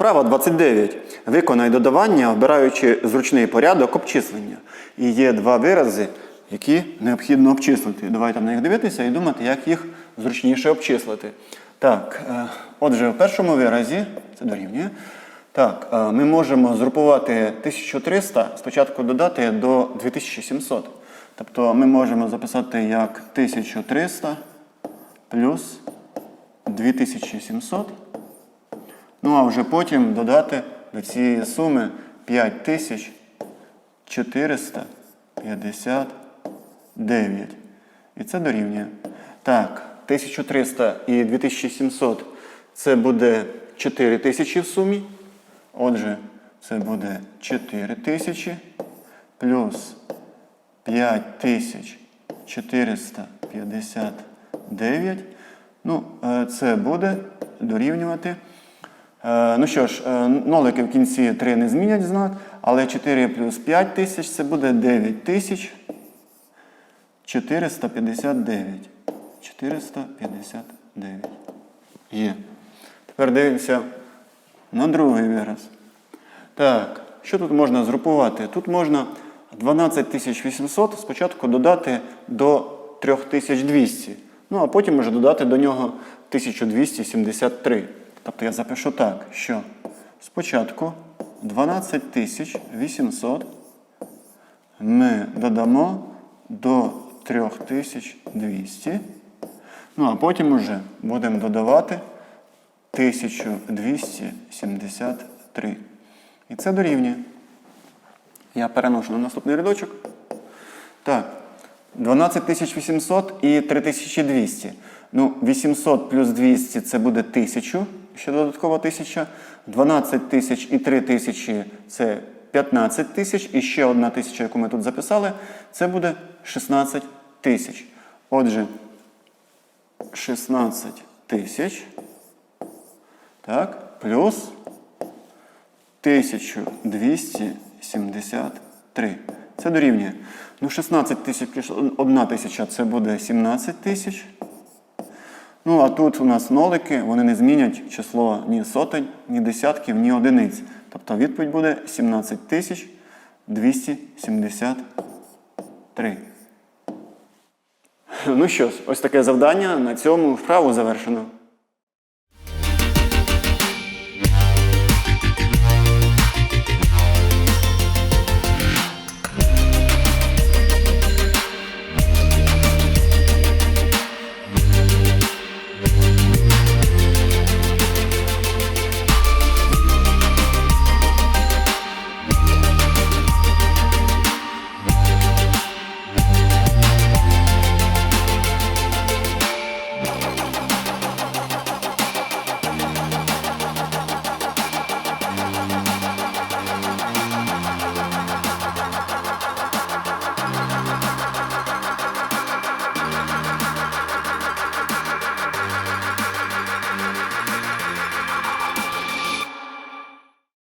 Вправа 29. Виконай додавання, обираючи зручний порядок обчислення. І є два вирази, які необхідно обчислити. Давайте на них дивитися і думати, як їх зручніше обчислити. Так, е, отже, в першому виразі, це дорівнює. Так, е, ми можемо згрупувати 1300, спочатку додати до 2700. Тобто ми можемо записати як 1300 плюс 2700. Ну а вже потім додати до цієї суми 5459. І це дорівнює. Так, 1300 і 2700 це буде 4000 в сумі. Отже, це буде 4000 плюс 5459. Ну, е, це буде дорівнювати. Е, Ну що ж, е, нолики в кінці 3 не змінять знак, але 4 плюс 5 тисяч це буде 9 тисяч 459. 459. Є. Тепер дивимося на другий вираз. Так, що тут можна згрупувати? Тут можна 12800 спочатку додати до 3200. Ну, а потім вже додати до нього 1273. Тобто я запишу так, що спочатку 12800 ми додамо до 3200. Ну, а потім вже будемо додавати 1273. І це дорівнює. Я переношу на наступний рядочок. Так. 12800 і 3200. Ну, 800 плюс 200 це буде 1000, ще додаткова 1000. 12 тисяч і 3000 це 15 тисяч. І ще одна тисяча, яку ми тут записали, це буде 16 тисяч. Отже, 16 тисяч. Так, плюс 1273. Це дорівнює. Ну, 16 тисяч плюс 1 тисяча це буде 17 тисяч. Ну, а тут у нас нолики, вони не змінять число ні сотень, ні десятків, ні одиниць. Тобто відповідь буде 17 тисяч 273. Ну що ж, ось таке завдання. На цьому вправу завершено.